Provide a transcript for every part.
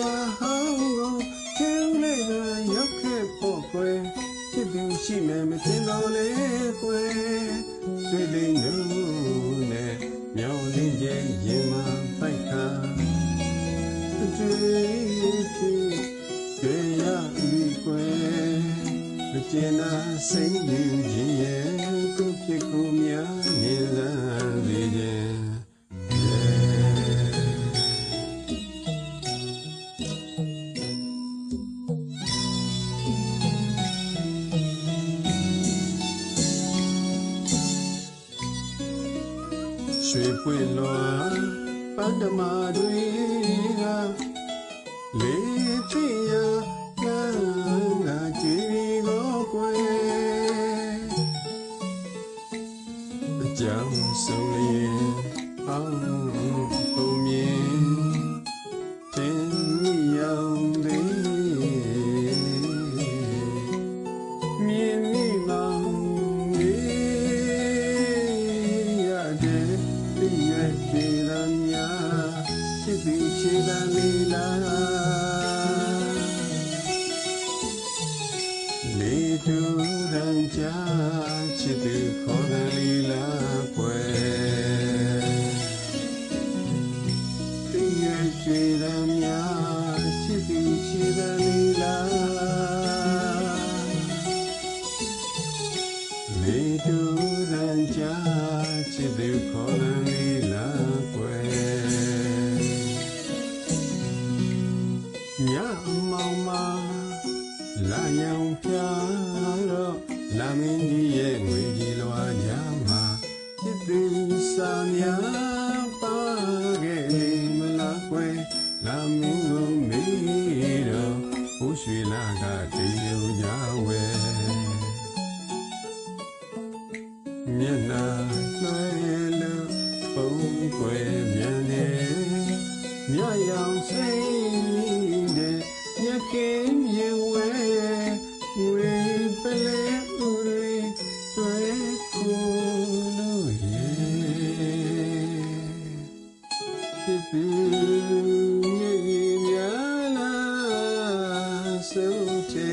ရဟောင်းကိုကျင်းလေးကရောက်ခဲ့ဖို့ကွယ်ချစ်သူရှိမယ်မတင်တော့လေကွယ်ဆွေလေးနုနဲ့မြောင်လင်းရဲ့ရင်မပိုက်ခါအတွေ့အထိကြွေရပြီကွယ်မကျင်နာစိတ်ယူခြင်းရဲ့ကိုဖြစ်ကိုများ ရွှေပွင့်လွာပန္တမတွေကလေးပြရကံကကြည်ကိုကွယ်အကြောင်းဆုံးလျင်အောင် ချစ်တဲ့လီလာလေတူရန်ချာချစ်သူခေါ်တဲ့လီလာကွယ်ပြည့်ပြေရမြချစ်သူချစ်တဲ့လီလာလေတူရန်ချာချစ်သူခေါ်ရန် လာရောင်ပြတော့လာမင်းကြီးရဲ့ငွေကြီးလွားညမှာချစ်သူစာများပါခဲ့လေမလားကွယ်လာမင်းကိုမေးတော့ဘိုးရွှေလာကတည်ယူကြဝဲမျက်နှာလွှဲလို့ပုံကွယ်မြန်နေမြရောင်စိမ့်တဲ့ညကင်း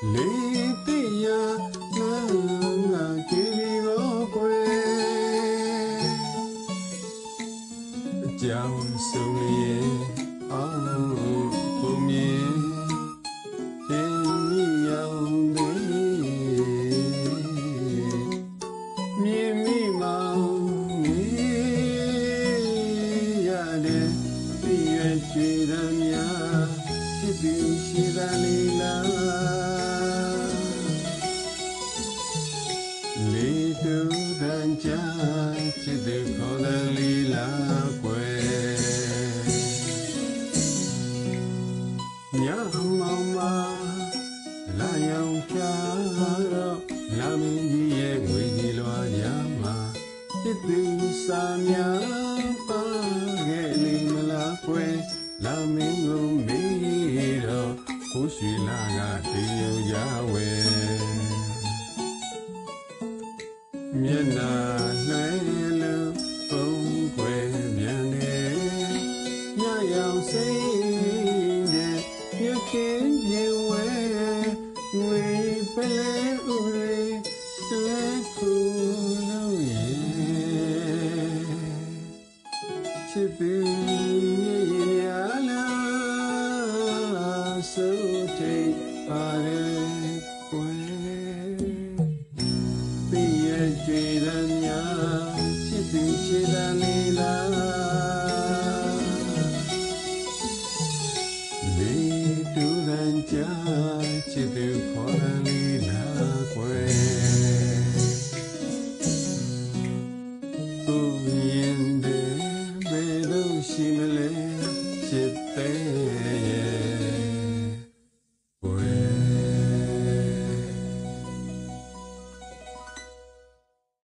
လေးတိယနာငါကြည်ပြီးတော့ကွယ်အကြောင်းဆုံးလျင်အောင်ပုံမြင်တင်မိရောက်သေးမြင်မိမောင်နေရတဲ့ပြည့်ရကြည်ရမြဖြစ်ပြီးရှိသလေးလား လေးတူတန်ချာချစ်သူခေါ်တဲ့လီလာကွယ်ညမောင်မလာရောင်ဖြာတော့လာမင်းကြီးရဲ့ငွေကြီးလွားညမှာချစ်သူစာများပါ နာနိုင်လူဘုံွယ်မြန်နေညရောင်စိတ်နဲ့ပြုခင်မြေဝဲငွေပလဲဥရေသွဲခုလုံးရဲ့ချစ်ပြီး ကြားချစ်သူခေါ်တယ်လီလာကွယ်သူရင်တယ်ဘယ်လိုရှိမလဲချစ်တဲ့